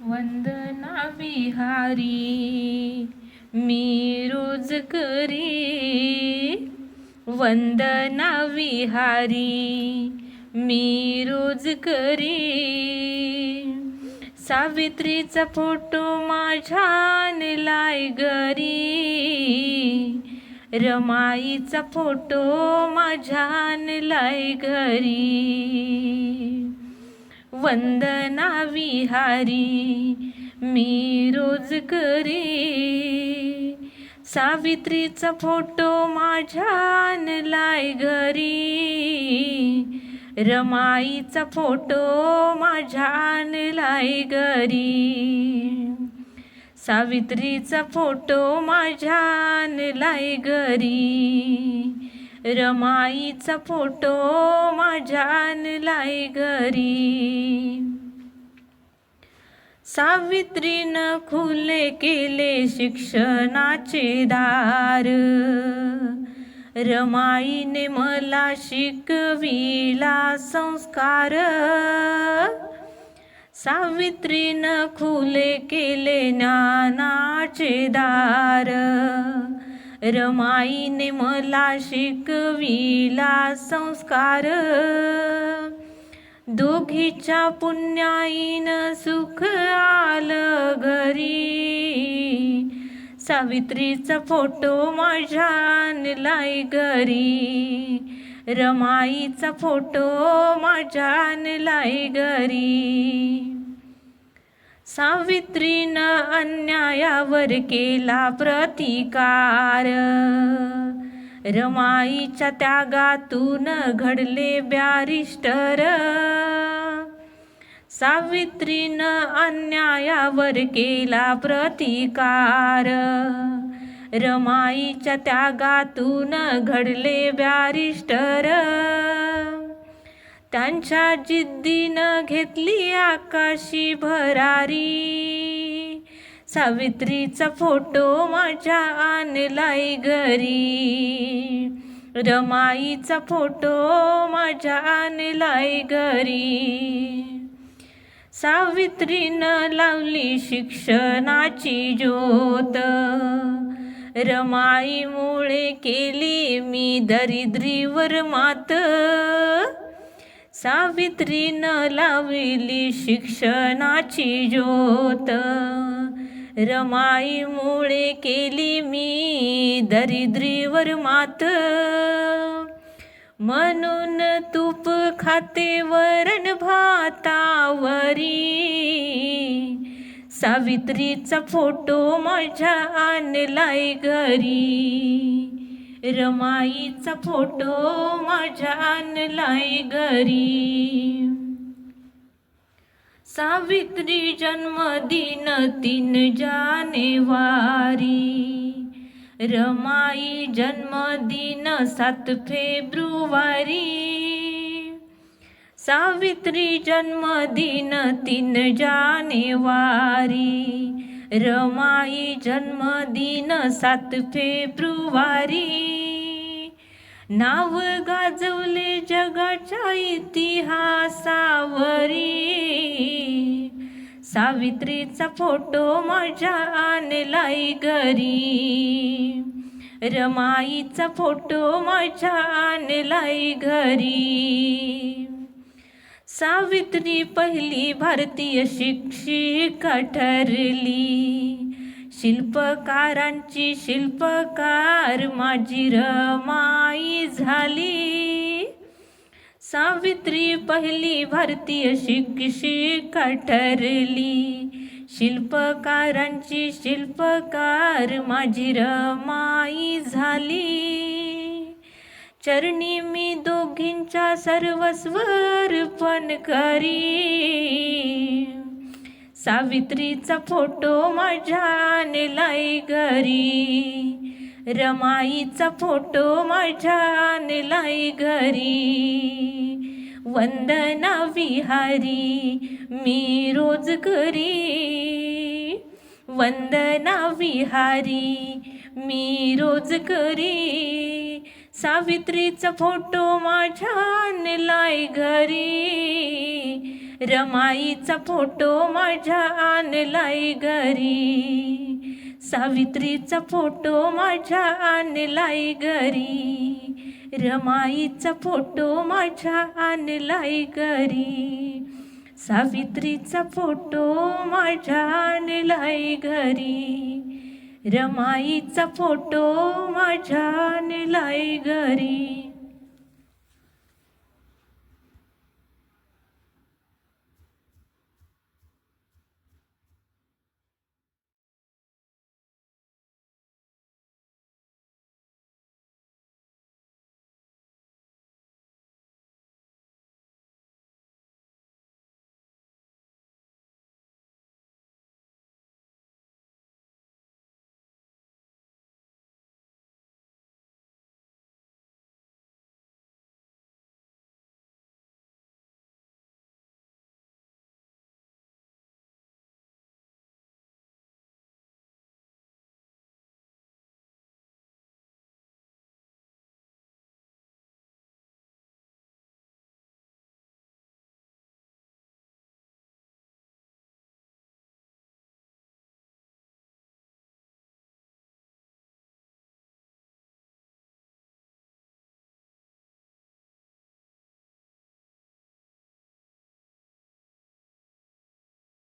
वंदना विहारी मी रोज करी. वंदना विहारी मी रोज करी. सावित्रीचा फोटो माझ्या लाय घरी. रमाईचा फोटो माझ्या लाय घरी. वंदना विहारी मी रोज करी सावित्रीचा फोटो माझ्या लाय घरी. रमाईचा फोटो माझ्या आणलाय घरी. सावित्रीचा फोटो माझ्या लाय घरी. रमाईचा फोटो माझ्या लाय घरी. सावित्रीनं खुले केले शिक्षणाचे दार. रमाईने मला शिकविला संस्कार. सावित्रीनं खुले केले ज्ञानाचे दार. रमाईने मला शिकविला संस्कार. दोघीच्या पुण्याईन सुख आलं घरी. सावित्रीचा फोटो माझ्या लाय घरी. रमाईचा फोटो माझ्या घरी. सावित्रीनं अन्यायावर केला प्रतिकार. रमाईच्या त्यागातून घडले बॅरिस्टर सावित्रीनं अन्यायावर केला प्रतिकार. रमाईच्या त्यागातून घडले बॅरिस्टर त्यांच्या जिद्दीनं घेतली आकाशी भरारी. सावित्रीचा फोटो माझ्या आणलाय घरी. रमाईचा फोटो माझ्या आणलाय घरी. सावित्रीनं लावली शिक्षणाची ज्योत. रमाईमुळे केली मी दरिद्रीवर मात. सावित्रीनं लावली शिक्षणाची ज्योत. रमाईमुळे केली मी दरिद्रीवर मात. म्हणून तूप खाते वरण भातावरी. सावित्रीचा फोटो माझ्या आणलाय घरी. रमाईचा फोटो माझ्या आणलाय घरी. सावित्री जन्मदिन तीन जानेवारी. रमाई जन्मदिन सात फेब्रुवारी. सावित्री जन्मदिन तीन जानेवारी. रमाई जन्मदिन सात फेब्रुवारी. नाव गाजवले जगाच्या इतिहासावरी. सावित्रीचा फोटो माझ्या आणलाय घरी. रमाईचा फोटो माझ्या आणलाय घरी. सावित्री पहिली भारतीय शिक्षिका ठरली. शिल्पकारांची शिल्पकार माझी रमाई झाली. सावित्री पहिली भारतीय शिक्षिका ठरली शिल्पकारांची शिल्पकार माझी रमाई झाली. चरणी मी दोघींच्या सर्वस्व अर्पण करी. सावित्रीचा फोटो माझ्या नेलाय घरी. रमाईचा फोटो माझ्या नेलाय घरी. वंदना विहारी मी रोज करी वंदना विहारी मी रोज करी सावित्रीचा फोटो माझ्या लाय घरी. रमाईचा फोटो माझ्या आणलाय घरी. सावित्रीचा फोटो माझ्या आणलाय घरी. रमाईचा फोटो माझ्या आणलाय घरी. सावित्रीचा फोटो माझ्या आणलाय घरी. रमाईचा फोटो माझ्या आणलाय घरी.